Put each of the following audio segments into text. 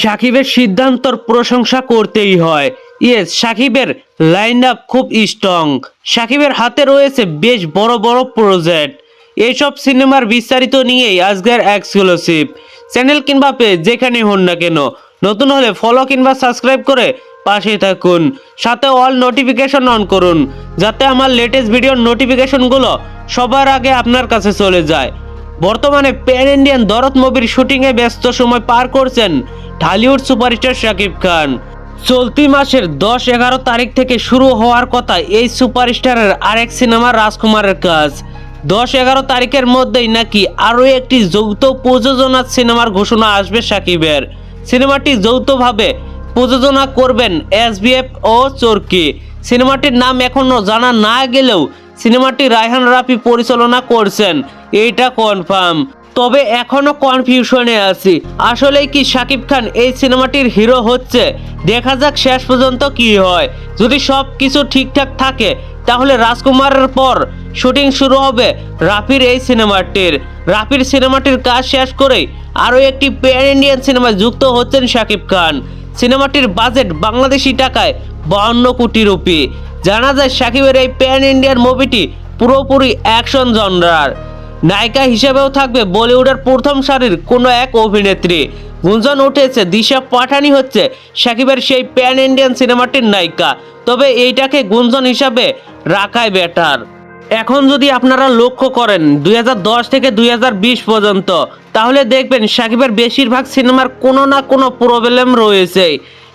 সাকিবের সিদ্ধান্তর প্রশংসা করতেই হয়। ইয়েস, সাকিবের লাইন আপ খুব স্ট্রং সাকিবের হাতে রয়েছে বেশ বড় বড় প্রজেক্ট এইসব সিনেমার বিস্তারিত নিয়েই আজকের এক্সক্লুসিভ চ্যানেল কিংবা পেজ যেখানে হন না কেন, নতুন হলে ফলো কিংবা সাবস্ক্রাইব করে পাশে থাকুন। সাথে অল নোটিফিকেশন অন করুন, যাতে আমার লেটেস্ট ভিডিওর নোটিফিকেশনগুলো সবার আগে আপনার কাছে চলে যায়। বর্তমানে প্যান ইন্ডিয়ান দরদ মুভির শুটিংয়ে ব্যস্ত সময় পার করছেন ঢালিউড সুপারস্টার শাকিব খান। চলতি মাসের দশ এগারো তারিখ থেকে শুরু হওয়ার কথা এই সুপারস্টারের আরেক সিনেমা রাজকুমারের কাজ। দশ এগারো তারিখের মধ্যেই নাকি আরও একটি যৌথ প্রযোজনার সিনেমার ঘোষণা আসবে সাকিবের সিনেমাটি যৌথভাবে প্রযোজনা করবেন এসবিএফ ও চরকি। সিনেমাটির নাম এখনও জানা না গেলেও সিনেমাটি রায়হান রাফি পরিচালনা করছেন। এইটা কনফার্ম। তবে এখনও কনফিউশনে আছি। আসলেই কি শাকিব খান এই সিনেমাটির হিরো হচ্ছে? দেখা যাক শেষ পর্যন্ত কি হয়। যদি সব কিছু ঠিকঠাক থাকে, তাহলে রাজকুমারের পর শুটিং শুরু হবে রাফির এই সিনেমাটির। রাফির সিনেমাটির কাজ শেষ করেই আরও একটি প্যান ইন্ডিয়ান সিনেমায় যুক্ত হচ্ছেন শাকিব খান। সিনেমাটির বাজেট বাংলাদেশি টাকায় বাহান্ন কোটি রুপি। জানা যায় সাকিবের এই প্যান ইন্ডিয়ান মুভিটি পুরোপুরি অ্যাকশন জনরার নায়িকা হিসেবেও থাকবে বলিউডের প্রথম সারির কোনো এক অভিনেত্রী। গুঞ্জন উঠেছে, দিশা পাঠানি হচ্ছে, সাকিবের সেই প্যান ইন্ডিয়ান সিনেমাটির নায়িকা। তবে এইটাকে গুঞ্জন হিসাবে রাখাই বেটার এখন যদি আপনারা লক্ষ্য করেন, দুই হাজার দশ থেকে দুই হাজার বিশ পর্যন্ত, তাহলে দেখবেন সাকিবের বেশিরভাগ সিনেমার কোনো না কোনো প্রবলেম রয়েছে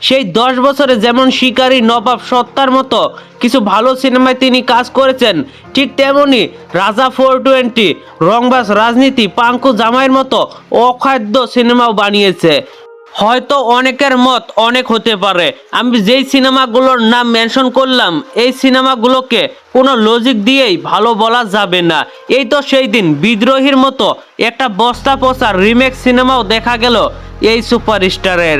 সেই দশ বছরে যেমন শিকারী নবাব সত্তার মতো কিছু ভালো সিনেমায় তিনি কাজ করেছেন, ঠিক তেমনি রাজা ফোর টোয়েন্টি রংবাস রাজনীতি, পাঙ্কু জামাইয়ের মতো অখাদ্য সিনেমাও বানিয়েছে। হয়তো অনেকের মত অনেক হতে পারে। আমি যেই সিনেমাগুলোর নাম মেনশন করলাম, এই সিনেমাগুলোকে কোনো লজিক দিয়েই ভালো বলা যাবে না। এই তো সেই দিন বিদ্রোহীর মতো একটা বস্তা পচা রিমেক সিনেমাও দেখা গেল এই সুপারস্টারের।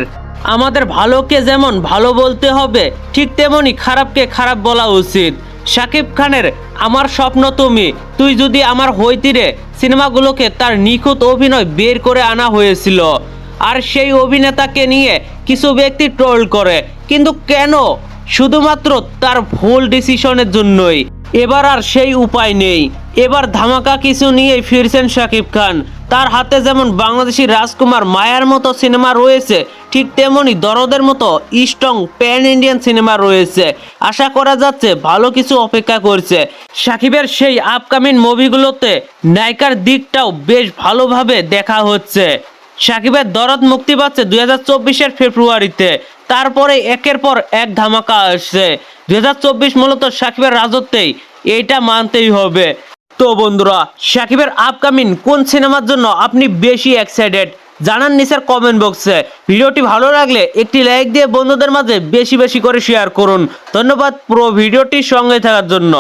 আমাদের ভালোকে যেমন ভালো বলতে হবে, ঠিক তেমনি খারাপকে খারাপ বলা উচিত। শাকিব খানের, আমার স্বপ্ন তুমি, তুই যদি আমার হইতিরে সিনেমাগুলোকে তার নিখুঁত অভিনয় বের করে আনা হয়েছিল। আর সেই অভিনেতাকে নিয়ে কিছু ব্যক্তি ট্রোল করে, কিন্তু কেন? শুধুমাত্র তার ভুল ডিসিশনের জন্যই। এবার আর সেই উপায় নেই। এবার ধামাকা কিছু নিয়েই ফিরছেন শাকিব খান। তার হাতে যেমন বাংলাদেশি রাজকুমার মায়ার মতো সিনেমা রয়েছে, ঠিক তেমনি দরদের মতো স্ট্রং প্যান ইন্ডিয়ান সিনেমা রয়েছে। আশা করা যাচ্ছে ভালো কিছু অপেক্ষা করছে। সাকিবের সেই আপকামিং মুভিগুলোতে নায়িকার দিকটাও বেশ ভালোভাবে দেখা হচ্ছে। সাকিবের দরদ মুক্তি পাচ্ছে দুই হাজার চব্বিশের ফেব্রুয়ারিতে। তারপরে একের পর এক ধামাকা আসছে। দুই হাজার চব্বিশ মূলত সাকিবের রাজত্বেই এইটা মানতেই হবে। তো বন্ধুরা, সাকিবের আপকামিং কোন সিনেমার জন্য আপনি বেশি এক্সাইটেড জানান নিচের কমেন্ট বক্সে ভিডিওটি ভালো লাগলে একটি লাইক দিয়ে বন্ধুদের মাঝে বেশি বেশি করে শেয়ার করুন। ধন্যবাদ পুরো ভিডিওটির সঙ্গে থাকার জন্য।